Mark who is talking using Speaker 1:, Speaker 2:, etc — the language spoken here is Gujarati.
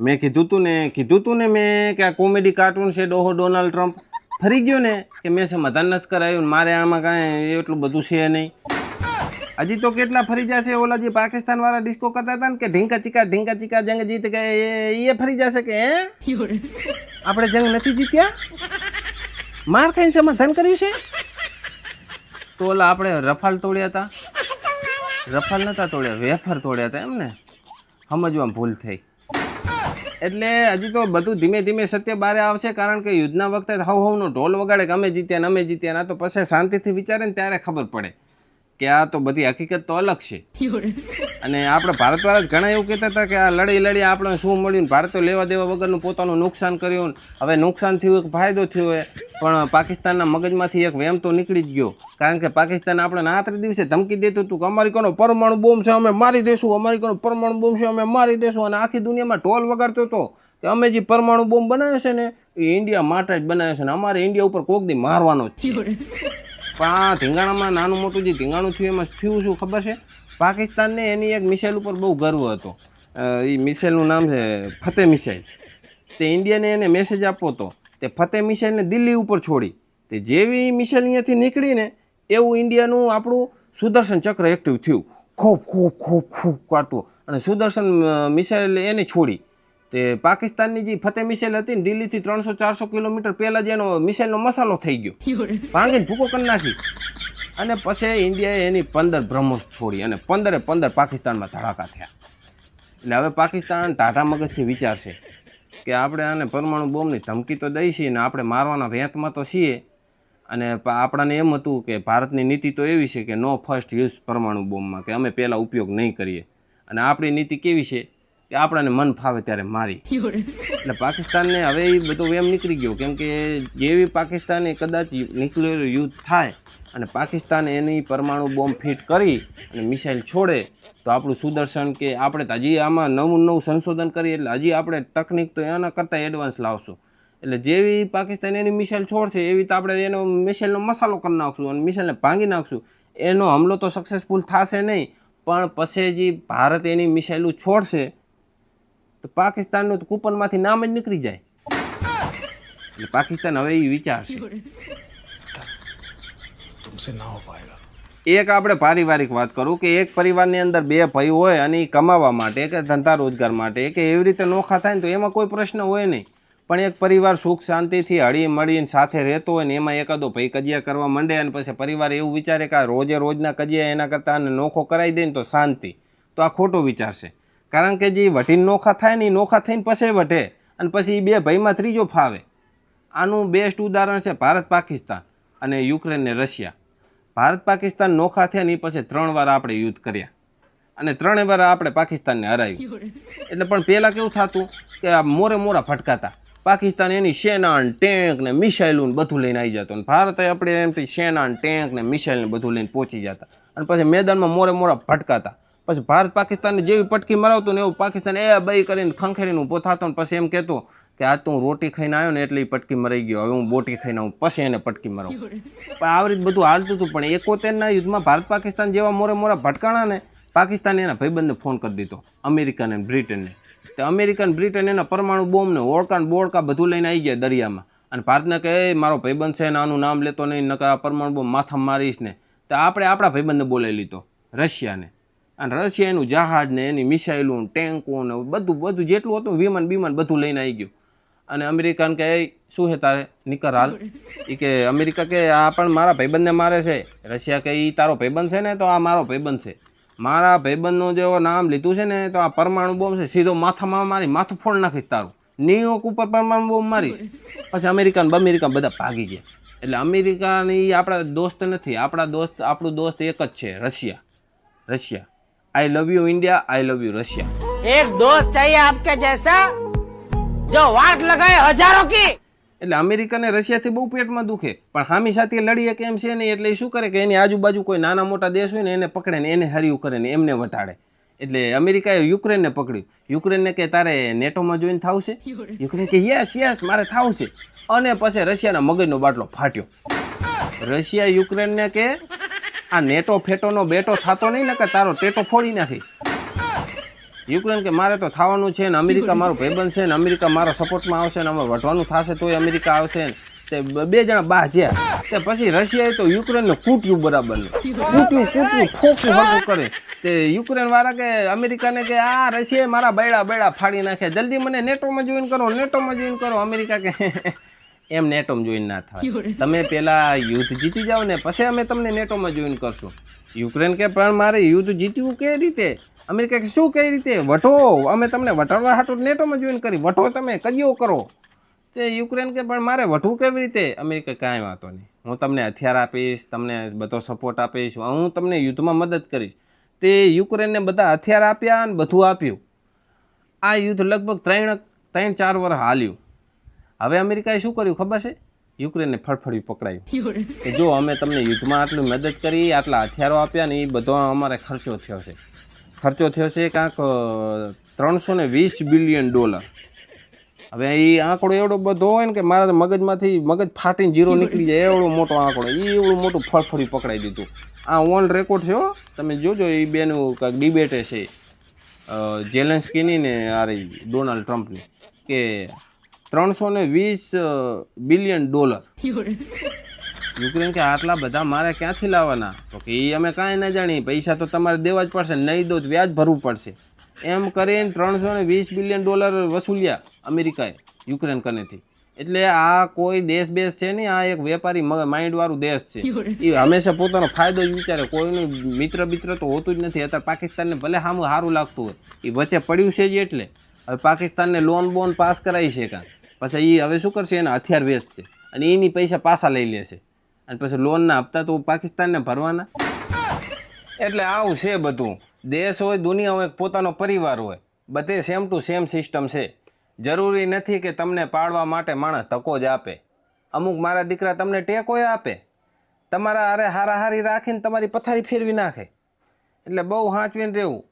Speaker 1: મેં કીધું તું ને, કીધું તું ને મેં કે આ કોમેડી કાર્ટૂન છે ડોહો ડોનાલ્ડ ટ્રમ્પ. ફરી ગયો ને કે મેં છે મધાન નથી કરાયું મારે આમાં કાંઈ એટલું બધું છે નહીં. હજી તો કેટલા ફરી જશે ઓલા જે પાકિસ્તાન વાળા ડિસ્કો કરતા હતા ને કે ઢીંકા ચીકા ઢીંકા ચીકા, જંગ જીત કે એ એ ફરી જશે કે આપણે જંગ નથી જીત્યા? માર ખાઈને સમાધાન કર્યું છે? તો ઓલા આપણે રફાલ તોડ્યા હતા. રફાલ નતા તોડ્યા, વેફર તોડ્યા હતા એમ ને સમજવામાં ભૂલ થઈ. એટલે હજી તો બધું ધીમે ધીમે સત્ય બારે આવશે, કારણ કે યુદ્ધના વખતે હવ હવનો ઢોલ વગાડે કે અમે જીત્યા ને અમે જીત્યા ના તો પછી શાંતિથી વિચારે ને ત્યારે ખબર પડે. કે આ તો બધી હકીકત તો અલગ છે. અને આપણે ભારતવાળા જ ઘણા એવું કહેતા હતા કે આ લડી લડી આપણે શું મળ્યું ને ભારતે લેવા દેવા વગરનું પોતાનું નુકસાન કર્યું ને હવે નુકસાન થયું એક ફાયદો થયો હોય પણ પાકિસ્તાનના મગજમાંથી એક વેમ તો નીકળી જ ગયો. કારણ કે પાકિસ્તાન આપણે આત્રી દિવસે ધમકી દેતું હતું કે અમારી કોનો પરમાણુ બોમ્બ છે, અમે મારી દેશું, અમારી કોનો પરમાણુ બોમ્બ છે, અમે મારી દેશું. અને આખી દુનિયામાં ઢોલ વગાડતો હતો કે અમે જે પરમાણુ બોમ્બ બનાવ્યો છે ને, એ ઇન્ડિયા માટે જ બનાવ્યો છે ને, અમારે ઇન્ડિયા ઉપર કોક દી મારવાનો જ છે. પણ આ ધીંગાણામાં નાનું મોટું જે ધીંગાણું થયું, એમાં થયું શું ખબર છે? પાકિસ્તાનને એની એક મિસાઇલ ઉપર બહુ ગર્વ હતો. એ મિસાઇલનું નામ છે ફતેહ મિસાઇલ. તે ઇન્ડિયાને એને મેસેજ આપવો હતો તે ફતેહ મિસાઇલને દિલ્હી ઉપર છોડી. તે જેવી મિસાઇલ અહીંયાથી નીકળીને એવું ઇન્ડિયાનું આપણું સુદર્શન ચક્ર એક્ટિવ થયું. ખૂબ ખૂબ ખૂબ ખૂબ કાઢતું અને સુદર્શન મિસાઇલ એને છોડી. તે પાકિસ્તાનની જે ફતેહ મિસાઇલ હતી ને દિલ્હીથી ત્રણસો ચારસો કિલોમીટર પહેલાં જ એનો મિસાઇલનો મસાલો થઈ ગયો. ભાંગીને ભૂકો કરી નાખી. અને પછી ઇન્ડિયાએ એની પંદર બ્રહ્મોસ છોડી અને પંદરે પંદર પાકિસ્તાનમાં ધડાકા થયા. એટલે હવે પાકિસ્તાન ટાટા મગજથી વિચારશે કે આપણે આને પરમાણુ બોમ્બની ધમકી તો દઈ છીએ ને આપણે મારવાના વેંતમાં તો છીએ. અને આપણાને એમ હતું કે ભારતની નીતિ તો એવી છે કે નો ફર્સ્ટ યુઝ પરમાણુ બોમ્બમાં કે અમે પહેલાં ઉપયોગ નહીં કરીએ. અને આપણી નીતિ કેવી છે? કે આપણાને મન ફાવે ત્યારે મારી. એટલે પાકિસ્તાનને હવે એ બધો વેમ નીકળી ગયો. કેમ કે જેવી પાકિસ્તાને કદાચ ન્યુક્લિયર યુદ્ધ થાય અને પાકિસ્તાન એની પરમાણુ બોમ્બ ફિટ કરી અને મિસાઇલ છોડે, તો આપણું સુદર્શન કે આપણે તો હજી આમાં નવું નવું સંશોધન કરીએ એટલે હજી આપણે તકનિક તો એના કરતાં એડવાન્સ લાવશું. એટલે જેવી પાકિસ્તાન એની મિસાઇલ છોડશે, એવી તો આપણે એનો મિસાઇલનો મસાલો કરી નાખશું અને મિસાઇલને ભાંગી નાખશું. એનો હમલો તો સક્સેસફુલ થશે નહીં, પણ પછી જે ભારત એની મિસાઇલો છોડશે તો પાકિસ્તાનનું તો કૂપનમાંથી નામ જ નીકળી જાય. એટલે પાકિસ્તાન હવે એ વિચારશે.
Speaker 2: તુમસે ના હો પાએગા
Speaker 1: એક આપણે પારિવારિક વાત કરું કે એક પરિવારની અંદર બે ભાઈ હોય અને એ કમાવા માટે કે ધંધા રોજગાર માટે કે એવી રીતે નોખા થાય ને તો એમાં કોઈ પ્રશ્ન હોય નહીં. પણ એક પરિવાર સુખ શાંતિથી હળી મળીને સાથે રહેતો હોય ને એમાં એકાદો ભાઈ કજિયા કરવા માંડે અને પછી પરિવાર એવું વિચારે કે આ રોજે રોજના કજિયા એના કરતાં આને નોખો કરાવી દે ને તો શાંતિ. તો આ ખોટો વિચાર છે. કારણ કે જે વટીને નોખા થાય ને એ નોખા થઈને પછી વટે અને પછી એ બે ભાઈમાં ત્રીજો ફાવે. આનું બેસ્ટ ઉદાહરણ છે ભારત પાકિસ્તાન અને યુક્રેન ને રશિયા. ભારત પાકિસ્તાન નોખા થયા ને એ પછી ત્રણ વાર આપણે યુદ્ધ કર્યા. અને ત્રણે વાર આપણે પાકિસ્તાનને હરાવ્યું. એટલે પણ પહેલાં કેવું થતું કે આ મોરે મોરા ફટકાતા. પાકિસ્તાન એની સેના ટેન્ક ને મિસાઇલો બધું લઈને આવી જતો. અને ભારતે આપણે એમથી સેના ટેન્ક ને મિસાઇલ ને બધું લઈને પહોંચી જતા. અને પછી મેદાનમાં મોરે મોરા ફટકાતા. પછી ભારત પાકિસ્તાનને જેવી પટકી મરાવતું ને એવું પાકિસ્તાન એ બઈ કરીને ખંખેરીને ઊભો થતો ને પછી એમ કહેતો કે આજ તો હું રોટી ખાઈને આવ્યો ને એટલે એ પટકી મરાઈ ગયો. હવે હું બોટી ખાઈને આવું પછી એને પટકી મરાવું. પણ આવી રીતે બધું હાલતું હતું પણ એકોતેરના યુદ્ધમાં ભારત પાકિસ્તાન જેવા મોરે મોરા ભટકાણા ને પાકિસ્તાને એના ભાઈબંધને ફોન કરી દીધો અમેરિકાને અને બ્રિટનને. તો અમેરિકન બ્રિટન એના પરમાણુ બોમ્બને ઓળકા ને બોળકા બધું લઈને આવી ગયા દરિયામાં. અને ભારતને કહે મારો ભાઈબંધ છે ને આનું નામ લેતો નહીં નકર આ પરમાણુ બોમ્બ માથા મારીશ ને. તો આપણે આપણા ભાઈબંધને બોલાવી લીધો રશિયાને. અને રશિયા એનું જહાજ ને એની મિસાઇલો ટેન્કોને બધું બધું જેટલું હતું વિમાન બીમાન બધું લઈને આવી ગયું. અને અમેરિકાને કહે શું છે તારે? નિકર હાલ. એ કે અમેરિકા કે આ પણ મારા ભાઈબંધને મારે છે. રશિયા કે એ તારો ભાઈબંધ છે ને, તો આ મારો ભાઈબંધ છે. મારા ભાઈબંધનું જેવો નામ લીધું છે ને, તો આ પરમાણુ બોમ્બ છે, સીધો માથામાં મારી, માથું ફોડ નાખીશ તારું. ન્યુયોર્ક ઉપર પરમાણુ બોમ્બ મારીશ. પછી અમેરિકન અમેરિકા બધા ભાગી ગયા. એટલે અમેરિકાની આપણા દોસ્ત નથી, આપણા દોસ્ત, આપણું દોસ્ત એક જ છે, Russia. Russia. I love you India I love you Russia
Speaker 3: एक दोस्त चाहिए आपके जैसा जो वाट लगाए हजारों की
Speaker 1: એટલે અમેરિકાને રશિયાથી બહુ પેટમાં દુખે પણ હામી સાથે લડીએ કે એમ છે નહીં એટલે એ શું કરે કે એની આજુબાજુ કોઈ નાના મોટા દેશ હોય ને એને પકડે ને એને હર્યું કરે ને એમને વટાડે એટલે અમેરિકાએ યુક્રેનને પકડ્યું યુક્રેનને કે તારે નેટોમાં જોઈન થાવું છે યુક્રેન કે યસ યસ મારે થાવું છે અને પછી રશિયાના મગજનો બાટલો ફાટ્યો રશિયા યુક્રેનને કે આ નેટો ફેટોનો બેટો થતો નહીં ને કે તારો ટેટો ફોડી નાખી. યુક્રેન કે મારે તો થવાનું છે ને અમેરિકા મારું ભાઈબંધ છે ને અમેરિકા મારા સપોર્ટમાં આવશે ને અમે વઢવાનું થશે, તોય અમેરિકા આવશે ને. તે બે જણા બા છે તે પછી રશિયાએ તો યુક્રેનને કૂટ્યું બરાબર કૂટ્યું કૂટ્યું ફોકું હરકું કરે. તે યુક્રેન વાળા કે અમેરિકાને કે આ રશિયાએ મારા બૈડા બૈડા ફાડી નાખ્યા. જલ્દી મને નેટોમાં જોઈન કરો, નેટોમાં જોઈન કરો. અમેરિકા કે એમ નેટોમાં જોઈન ના થાય. તમે પેલા યુદ્ધ જીતી જાઓ ને પછી અમે તમને નેટોમાં જોઈન કરશું. યુક્રેન કે પણ મારે યુદ્ધ જીતવું કઈ રીતે? અમેરિકા કે શું કઈ રીતે? વટો અમે તમને વટાડવા હાટું નેટોમાં જોઈન કરી વટો તમે કયો કરો. તે યુક્રેન કે પણ મારે વટવું કેવી રીતે? અમેરિકા કાંઈ વાંધો નહીં. હું તમને હથિયાર આપીશ તમને બધો સપોર્ટ આપીશ હું તમને યુદ્ધમાં મદદ કરીશ. તે યુક્રેનને બધા હથિયાર આપ્યા અને બધું આપ્યું. આ યુદ્ધ લગભગ ત્રણ ત્રણ ચાર વર્ષ હાલ્યું. હવે અમેરિકાએ શું કર્યું ખબર છે? યુક્રેનને ફળફળ્યું પકડાયું. કે જો અમે તમને યુદ્ધમાં આટલી મદદ કરી આટલા હથિયારો આપ્યા ને એ બધો અમારે ખર્ચો થયો છે. ખર્ચો થયો છે કાંક ત્રણસો ને વીસ બિલિયન ડોલર. હવે એ આંકડો એવડો બધો હોય ને કે મારા મગજમાંથી મગજ ફાટીને જીરો નીકળી જાય એવડો મોટો આંકડો. એ એવડું મોટું ફળફળી પકડાઈ દીધું. આ ઓન રેકોર્ડ છે હો. તમે જોજો એ બેનું કાંઈક ડિબેટે છે. જેલેન્સ્કીની ને આ ડોનાલ્ડ ટ્રમ્પની કે ત્રણસો ને વીસ બિલિયન ડોલર. યુક્રેન કે આટલા બધા મારે ક્યાંથી લાવવાના? તો કે એ અમે કાંઈ ન જાણીએ. પૈસા તો તમારે દેવા જ પડશે નહીં દો વ્યાજ ભરવું પડશે. એમ કરીને ત્રણસો ને વીસ બિલિયન ડોલર વસૂલ્યા અમેરિકાએ યુક્રેન કનેથી એટલે આ કોઈ દેશ બેસ છે નહીં આ એક વેપારી માઇન્ડવાળું દેશ છે. એ હંમેશા પોતાનો ફાયદો જ વિચારે. કોઈનું મિત્ર બિત્ર તો હોતું જ નથી. અત્યારે પાકિસ્તાનને ભલે સામું સારું લાગતું હોય એ વચ્ચે પડ્યું છે જ એટલે. હવે પાકિસ્તાનને લોન બોન પાસ કરાવી છે કાં પછી એ હવે શું કરશે? એના હથિયાર વેચશે. અને એની પૈસા પાછા લઈ લેશે. અને પછી લોનના હપ્તા તો પાકિસ્તાનને ભરવાના. એટલે આવું છે બધું. દેશ હોય, દુનિયા હોય પોતાનો પરિવાર હોય. બધે સેમ ટુ સેમ સિસ્ટમ છે. જરૂરી નથી કે તમને પાડવા માટે માણસ તકો જ આપે. અમુક મારા દીકરા તમને ટેકોય આપે. તમારા હારે હારાહારી રાખીને તમારી પથારી ફેરવી નાખે. એટલે બહુ સાચવીને રહેવું.